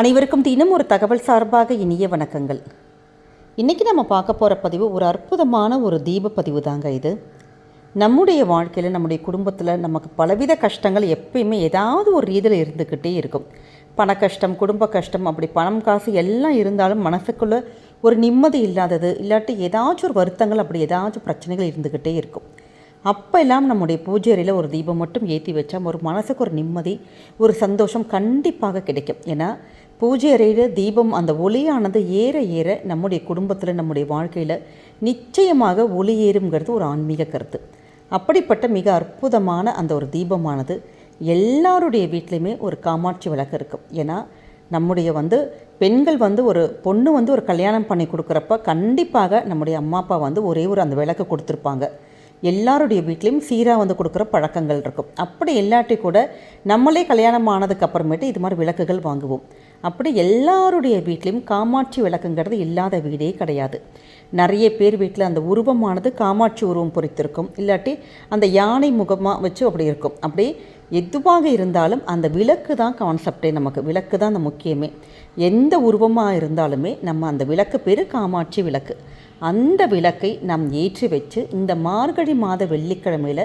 அனைவருக்கும் தினம் ஒரு தகவல் சார்பாக இனிய வணக்கங்கள். இன்றைக்கி நம்ம பார்க்க போகிற பதிவு ஒரு அற்புதமான ஒரு தீப பதிவு தாங்க இது. நம்முடைய வாழ்க்கையில் நம்முடைய குடும்பத்தில் நமக்கு பலவித கஷ்டங்கள் எப்பயுமே ஏதாவது ஒரு ரீதியில் இருந்துக்கிட்டே இருக்கும். பண கஷ்டம் குடும்ப கஷ்டம் அப்படி பணம் காசு எல்லாம் இருந்தாலும் மனசுக்குள்ளே ஒரு நிம்மதி இல்லாதது இல்லாட்டி ஏதாச்சும் ஒரு வருத்தங்கள் அப்படி ஏதாச்சும் பிரச்சனைகள் இருந்துக்கிட்டே இருக்கும். அப்போ எல்லாம் நம்முடைய பூஜை அறையில் ஒரு தீபம் மட்டும் ஏற்றி வச்சா ஒரு மனசுக்கு ஒரு நிம்மதி ஒரு சந்தோஷம் கண்டிப்பாக கிடைக்கும். ஏன்னா பூஜை அறையில் தீபம் அந்த ஒளியானது ஏற ஏற நம்முடைய குடும்பத்தில் நம்முடைய வாழ்க்கையில் நிச்சயமாக ஒளி ஏறுங்கிறது ஒரு ஆன்மீக கருத்து. அப்படிப்பட்ட மிக அற்புதமான அந்த ஒரு தீபமானது எல்லாருடைய வீட்லேயுமே ஒரு காமாட்சி விளக்கு இருக்கும் ஏன்னா நம்முடைய வந்து பெண்கள் வந்து ஒரு பொண்ணு வந்து ஒரு கல்யாணம் பண்ணி கொடுக்குறப்ப கண்டிப்பாக நம்முடைய அம்மா அப்பா வந்து ஒரே ஒரு அந்த விளக்கு கொடுத்துருப்பாங்க. எல்லாருடைய வீட்லேயும் சீராக வந்து கொடுக்குற பழக்கங்கள் இருக்கும். அப்படி இல்லாட்டி கூட நம்மளே கல்யாணம் ஆனதுக்கு அப்புறமேட்டு இது மாதிரி விளக்குகள் வாங்குவோம். அப்படி எல்லாருடைய வீட்லேயும் காமாட்சி விளக்குங்கிறது இல்லாத வீடே கிடையாது. நிறைய பேர் வீட்டில் அந்த உருவமானது காமாட்சி உருவம் பொறித்திருக்கும். இல்லாட்டி அந்த யானை முகமாக வச்சு அப்படி இருக்கும். அப்படி எதுவாக இருந்தாலும் அந்த விளக்கு தான் கான்செப்டே நமக்கு. விளக்கு தான் அந்த முக்கியமே. எந்த உருவமாக இருந்தாலுமே நம்ம அந்த விளக்கு பேர் காமாட்சி விளக்கு. அந்த விளக்கை நாம் ஏற்றி வச்சு இந்த மார்கழி மாத வெள்ளிக்கிழமையில்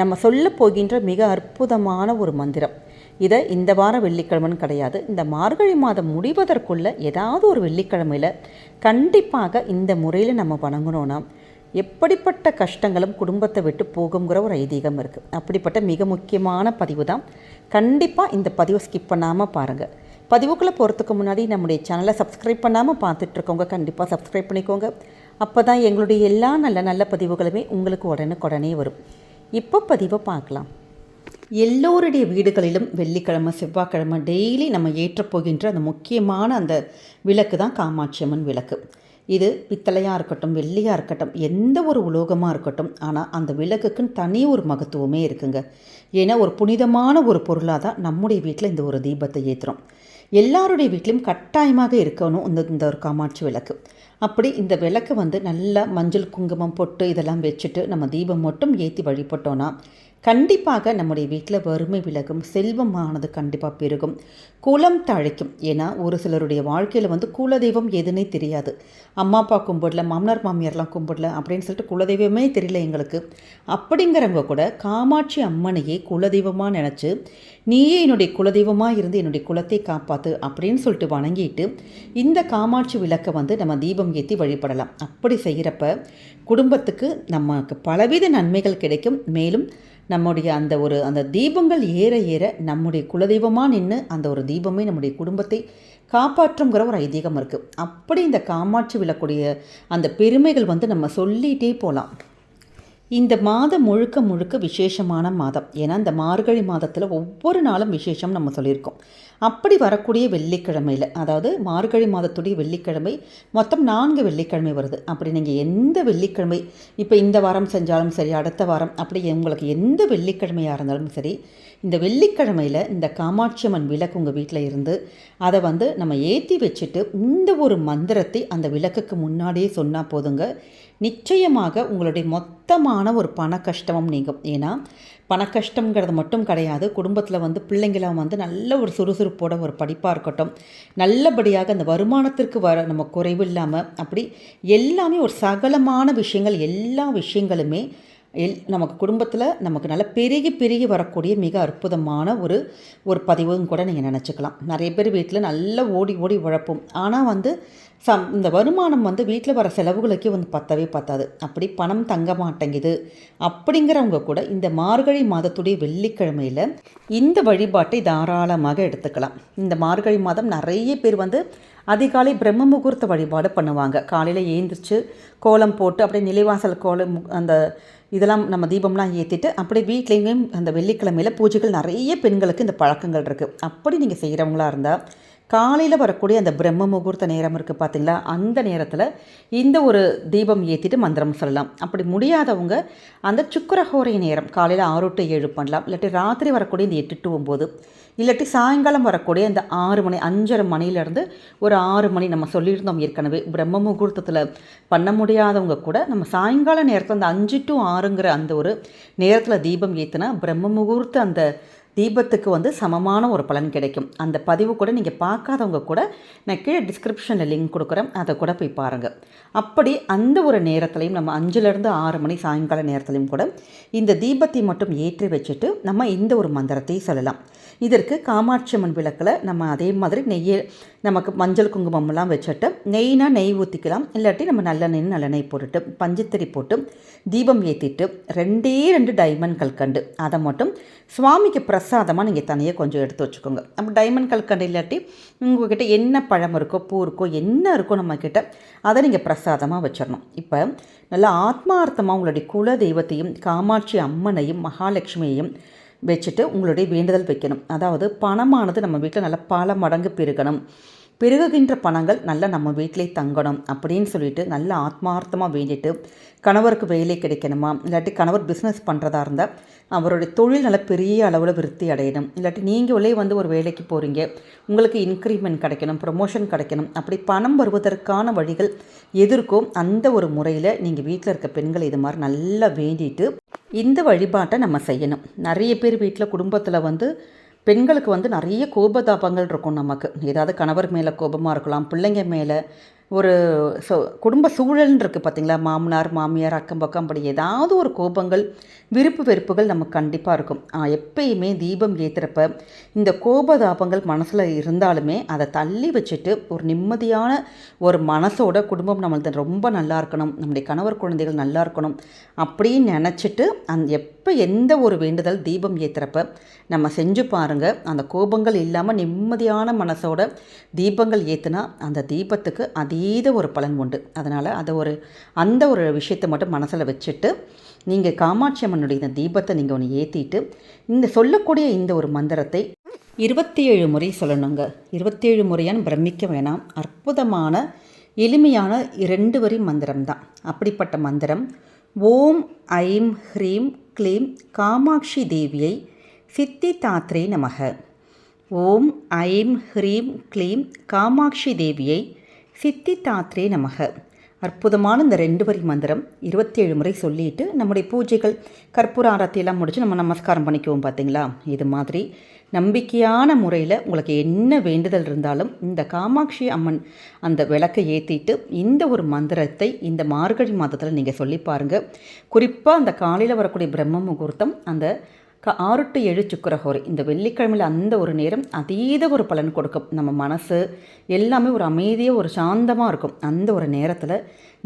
நம்ம சொல்ல போகின்ற மிக அற்புதமான ஒரு மந்திரம். இதை இந்த வாரம் வெள்ளிக்கிழமைன்னு கிடையாது. இந்த மார்கழி மாதம் முடிவதற்குள்ள ஏதாவது ஒரு வெள்ளிக்கிழமையில் கண்டிப்பாக இந்த முறையில் நம்ம வணங்கணும்னா எப்படிப்பட்ட கஷ்டங்களும் குடும்பத்தை விட்டு போகுங்கிற ஒரு ஐதீகம் இருக்குது அப்படிப்பட்ட மிக முக்கியமான பதிவு தான். கண்டிப்பாக இந்த பதிவை ஸ்கிப் பண்ணாமல் பாருங்கள் பதிவுக்குள்ளே போகிறதுக்கு முன்னாடி நம்முடைய சேனலை சப்ஸ்கிரைப் பண்ணாமல் பார்த்துட்ருக்கவங்க கண்டிப்பாக சப்ஸ்கிரைப் பண்ணிக்கோங்க. அப்போ தான் எங்களுடைய எல்லா நல்ல நல்ல பதிவுகளுமே உங்களுக்கு உடனுக்குடனே வரும். இப்போ பதிவை பார்க்கலாம். எல்லோருடைய வீடுகளிலும் வெள்ளிக்கிழமை செவ்வாய்க்கிழமை டெய்லி நம்ம ஏற்றப்போகின்ற அந்த முக்கியமான அந்த விளக்கு தான் காமாட்சி அம்மன் விளக்கு. இது பித்தளையாக இருக்கட்டும் வெள்ளியாக இருக்கட்டும் எந்த ஒரு உலோகமாக இருக்கட்டும் ஆனால் அந்த விளக்குக்குன்னு தனி ஒரு மகத்துவமே இருக்குங்க. ஏன்னா ஒரு புனிதமான ஒரு பொருளாக தான் நம்முடைய வீட்டில் இந்த ஒரு தீபத்தை ஏற்றுறோம் எல்லாருடைய வீட்லேயும் கட்டாயமாக இருக்கணும் இந்த இந்த ஒரு காமாட்சி விளக்கு. அப்படி இந்த விளக்கு வந்து நல்லா மஞ்சள் குங்குமம் பொட்டு இதெல்லாம் வச்சுட்டு நம்ம தீபம் மட்டும் ஏற்றி வழிபட்டோன்னா கண்டிப்பாக நம்முடைய வீட்டில் வறுமை விலகும் செல்வமானது கண்டிப்பாக பெருகும். குலம் தழைக்கும். ஏன்னா ஒரு சிலருடைய வாழ்க்கையில் வந்து குலதெய்வம் எதுனே தெரியாது. அம்மா அப்பா கும்பிடல மாமனார் மாமியார்லாம் கும்பிடல அப்படின்னு சொல்லிட்டு குலதெய்வமே தெரியல எங்களுக்கு. அப்படிங்கிறவங்க கூட காமாட்சி அம்மனையே குலதெய்வமாக நினச்சி நீயே என்னுடைய குலதெய்வமாக இருந்து என்னுடைய குலத்தை காப்பாற்று அப்படின்னு சொல்லிட்டு வணங்கிட்டு இந்த காமாட்சி விளக்கை வந்து நம்ம தீபம் ஏற்றி வழிபடலாம். அப்படி செய்கிறப்ப குடும்பத்துக்கு நமக்கு பலவித நன்மைகள் கிடைக்கும். மேலும் நம்முடைய அந்த ஒரு அந்த தீபங்கள் ஏற ஏற நம்முடைய குலதெய்வமாக நின்று அந்த ஒரு தீபமே நம்முடைய குடும்பத்தை காப்பாற்றுங்கிற ஒரு ஐதீகம் இருக்குது அப்படி இந்த காமாட்சி விழக்கூடிய அந்த பெருமைகள் வந்து நம்ம சொல்லிகிட்டே போகலாம் இந்த மாதம் முழுக்க முழுக்க விசேஷமான மாதம். ஏன்னா இந்த மார்கழி மாதத்தில் ஒவ்வொரு நாளும் விசேஷம் நம்ம சொல்லியிருக்கோம். அப்படி வரக்கூடிய வெள்ளிக்கிழமையில் அதாவது மார்கழி மாதத்துடைய வெள்ளிக்கிழமை மொத்தம் நான்கு வெள்ளிக்கிழமை வருது. அப்படி நீங்கள் எந்த வெள்ளிக்கிழமை இப்போ இந்த வாரம் செஞ்சாலும் சரி அடுத்த வாரம் அப்படி உங்களுக்கு எந்த வெள்ளிக்கிழமையாக இருந்தாலும் சரி இந்த வெள்ளிக்கிழமையில் இந்த காமாட்சி அம்மன் விளக்கு உங்கள் வீட்டில் இருந்து அதை வந்து நம்ம ஏற்றி வச்சுட்டு இந்த ஒரு மந்திரத்தை அந்த விளக்குக்கு முன்னாடியே சொன்னால் போதுங்க. நிச்சயமாக உங்களுடைய மொத்தமான ஒரு பண கஷ்டமும் நீங்கும். ஏன்னா பண கஷ்டங்கிறது மட்டும் கிடையாது. குடும்பத்தில் வந்து பிள்ளைங்களாம் வந்து நல்ல ஒரு சுறுசுறுப்போட ஒரு படிப்பாக இருக்கட்டும். நல்லபடியாக அந்த வருமானத்திற்கு வர நம்ம குறைவு இல்லாமல் அப்படி எல்லாமே ஒரு சகலமான விஷயங்கள் எல்லா விஷயங்களுமே எல் நமக்கு குடும்பத்தில் நமக்கு நல்ல பெருகி பெருகி வரக்கூடிய மிக அற்புதமான ஒரு ஒரு பதிவும் கூட நீங்கள் நினச்சிக்கலாம். நிறைய பேர் வீட்டில் நல்லா ஓடி ஓடி உழப்பும். ஆனால் வந்து சம் இந்த வருமானம் வந்து வீட்டில் வர செலவுகளுக்கே வந்து பத்தவே பத்தாது. அப்படி பணம் தங்க மாட்டேங்குது. அப்படிங்கிறவங்க கூட இந்த மார்கழி மாதத்துடைய வெள்ளிக்கிழமையில் இந்த வழிபாட்டை தாராளமாக எடுத்துக்கலாம். இந்த மார்கழி மாதம் நிறைய பேர் வந்து அதிகாலை பிரம்ம முகூர்த்த வழிபாடு பண்ணுவாங்க. காலையில் ஏந்திரிச்சு கோலம் போட்டு அப்படியே நிலைவாசல் கோலம் அந்த இதெல்லாம் நம்ம தீபம்லாம் ஏற்றிட்டு அப்படியே வீட்லேயும் அந்த வெள்ளிக்கிழமையில் பூஜைகள் நிறைய பெண்களுக்கு இந்த பழக்கங்கள் இருக்குது அப்படி நீங்கள் செய்கிறவங்களா இருந்தால் காலையில் வரக்கூடிய அந்த பிரம்ம முகூர்த்த நேரம் இருக்குது பார்த்தீங்களா அந்த நேரத்தில் இந்த ஒரு தீபம் ஏற்றிட்டு மந்திரம் சொல்லலாம். அப்படி முடியாதவங்க அந்த சுக்கரஹோரை நேரம் காலையில் ஆறு டு ஏழு பண்ணலாம். இல்லாட்டி ராத்திரி வரக்கூடிய இந்த எட்டு டு ஒம்பது இல்லாட்டி சாயங்காலம் வரக்கூடிய இந்த ஆறு மணி அஞ்சரை மணிலேருந்து ஒரு ஆறு மணி நம்ம சொல்லியிருந்தோம் ஏற்கனவே. பிரம்ம முகூர்த்தத்தில் பண்ண முடியாதவங்க கூட நம்ம சாயங்கால நேரத்தில் அந்த அஞ்சு டு ஆறுங்கிற அந்த ஒரு நேரத்தில் தீபம் ஏற்றினா பிரம்ம முகூர்த்த அந்த தீபத்துக்கு வந்து சமமான ஒரு பலன் கிடைக்கும். அந்த பதிவு கூட நீங்கள் பார்க்காதவங்க கூட நான் கீழே டிஸ்கிரிப்ஷனில் லிங்க் கொடுக்குறேன். அதை கூட போய் பாருங்கள் அப்படி அந்த ஒரு நேரத்துலையும் நம்ம அஞ்சுலேருந்து ஆறு மணி சாயங்கால நேரத்துலையும் கூட இந்த தீபத்தை மட்டும் ஏற்றி வச்சுட்டு நம்ம இந்த ஒரு மந்திரத்தை சொல்லலாம். இதற்கு காமாட்சி அம்மன் விளக்கில் நம்ம அதே மாதிரி நெய்யை நமக்கு மஞ்சள் குங்குமம்லாம் வச்சுட்டு நெய்னா நெய் ஊற்றிக்கலாம் இல்லாட்டி நம்ம நல்லெண்ணெய் நல்லெண்ணெய் போட்டுட்டு பஞ்சத்திரி போட்டு தீபம் ஏற்றிட்டு ரெண்டே ரெண்டு டைமண்ட் கல்கண்டு அதை மட்டும் சுவாமிக்கு பிரசாதமாக நீங்கள் தனியாக கொஞ்சம் எடுத்து வச்சுக்கோங்க. நம்ம டைமண்ட் கல்கண்டு இல்லாட்டி உங்கள்கிட்ட என்ன பழம் இருக்கோ பூ இருக்கோ என்ன இருக்கோ நம்மக்கிட்ட அதை நீங்கள் பிரசாதமாக வச்சிடணும் இப்போ நல்லா ஆத்மார்த்தமாக உங்களுடைய குல தெய்வத்தையும் காமாட்சி அம்மனையும் மகாலட்சுமியையும் வச்சுட்டு உங்களுடைய வேண்டுதல் வைக்கணும். அதாவது பணமானது நம்ம வீட்டில் நல்லா பல மடங்கு பெருகணும். பெருகுகின்ற பணங்கள் நல்லா நம்ம வீட்டிலே தங்கணும் அப்படின்னு சொல்லிட்டு நல்ல ஆத்மார்த்தமாக வேண்டிட்டு கணவருக்கு வேலை கிடைக்கணுமா? இல்லாட்டி கணவர் பிஸ்னஸ் பண்ணுறதா இருந்தால் அவருடைய தொழில் நல்ல பெரிய அளவில் விருத்தி அடையணும். இல்லாட்டி நீங்களே வந்து ஒரு வேலைக்கு போகிறீங்க உங்களுக்கு இன்க்ரிமெண்ட் கிடைக்கணும் ப்ரொமோஷன் கிடைக்கணும். அப்படி பணம் வருவதற்கான வழிகள் எதிர்க்கோ அந்த ஒரு முறையில் நீங்கள் வீட்டில் இருக்க பெண்கள் இது மாதிரி நல்லா வேண்டிட்டு இந்த வழிபாட்டை நம்ம செய்யணும். நிறைய பேர் வீட்டில் குடும்பத்தில் வந்து பெண்களுக்கு வந்து நிறைய கோபதாபங்கள் இருக்கும் நமக்கு. ஏதாவது கணவர் மேலே கோபமாக இருக்கலாம் பிள்ளைங்க மேலே ஒரு சொ குடும்ப சூழல்னு இருக்குது பார்த்திங்களா மாமனார் மாமியார் அக்கம் பக்கம் அப்படி ஏதாவது ஒரு கோபங்கள் விருப்பு வெறுப்புகள் நமக்கு கண்டிப்பாக இருக்கும். எப்பயுமே தீபம் ஏற்றுறப்ப இந்த கோபதாபங்கள் மனசில் இருந்தாலுமே அதை தள்ளி வச்சுட்டு ஒரு நிம்மதியான ஒரு மனசோட குடும்பம் நம்மளது ரொம்ப நல்லா இருக்கணும். நம்முடைய கணவர் குழந்தைகள் நல்லா இருக்கணும் அப்படின்னு நினச்சிட்டு அந் எப்போ எந்த ஒரு வேண்டுதல் தீபம் ஏற்றுறப்ப நம்ம செஞ்சு பாருங்கள் அந்த கோபங்கள் இல்லாமல் நிம்மதியான மனசோட தீபங்கள் ஏற்றுனா அந்த தீபத்துக்கு அதீத ஒரு பலன் உண்டு. அதனால் அதை ஒரு அந்த ஒரு விஷயத்தை மட்டும் மனசில் வச்சுட்டு நீங்கள் காமாட்சி அம்மனுடைய இந்த தீபத்தை நீங்கள் ஒன்று ஏற்றிட்டு இந்த சொல்லக்கூடிய இந்த ஒரு மந்திரத்தை இருபத்தி ஏழு முறை சொல்லணுங்க. இருபத்தி ஏழு முறையான்னு பிரமிக்க வேணாம். அற்புதமான எளிமையான இரண்டு வரி மந்திரம் தான் அப்படிப்பட்ட மந்திரம் ஓம் ஐம் ஹ்ரீம் க்ளீம் காமாட்சி தேவியை சித்தி தாத்ரே நமக. ஓம் ஐம் ஹ்ரீம் க்ளீம் காமாட்சி தேவியை சித்தி தாத்ரே நமக. அற்புதமான இந்த ரெண்டு வரி மந்திரம் இருபத்தேழு முறை சொல்லிட்டு நம்முடைய பூஜைகள் கற்பூர ஆரத்தியெல்லாம் முடித்து நம்ம நமஸ்காரம் பண்ணிக்குவோம் பார்த்தீங்களா இது மாதிரி நம்பிக்கையான முறையில் உங்களுக்கு என்ன வேண்டுதல் இருந்தாலும் இந்த காமாட்சி அம்மன் அந்த விளக்கை ஏற்றிட்டு இந்த ஒரு மந்திரத்தை இந்த மார்கழி மாதத்தில் நீங்கள் சொல்லி பாருங்கள் குறிப்பாக அந்த காலையில் வரக்கூடிய பிரம்ம முகூர்த்தம் அந்த க ஆறு டு ஏழு சுக்கரஹோரை. இந்த வெள்ளிக்கிழமையில் அந்த ஒரு நேரம் அதீத ஒரு பலன் கொடுக்கும். நம்ம மனசு எல்லாமே ஒரு அமைதியாக ஒரு சாந்தமாக இருக்கும். அந்த ஒரு நேரத்தில்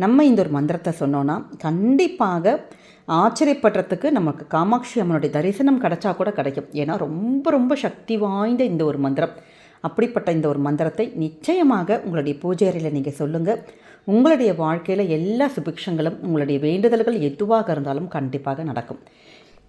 நம்ம இந்த ஒரு மந்திரத்தை சொன்னோன்னா கண்டிப்பாக ஆச்சரியப்படுறதுக்கு நமக்கு காமாட்சி அம்மனுடைய தரிசனம் கிடைச்சா கூட கிடைக்கும். ஏன்னா ரொம்ப ரொம்ப சக்தி வாய்ந்த இந்த ஒரு மந்திரம். அப்படிப்பட்ட இந்த ஒரு மந்திரத்தை நிச்சயமாக உங்களுடைய பூஜை அறையில் நீங்கள் சொல்லுங்கள் உங்களுடைய வாழ்க்கையில் எல்லா சுபிக்ஷங்களும் உங்களுடைய வேண்டுதல்கள் எதுவாக இருந்தாலும் கண்டிப்பாக நடக்கும்.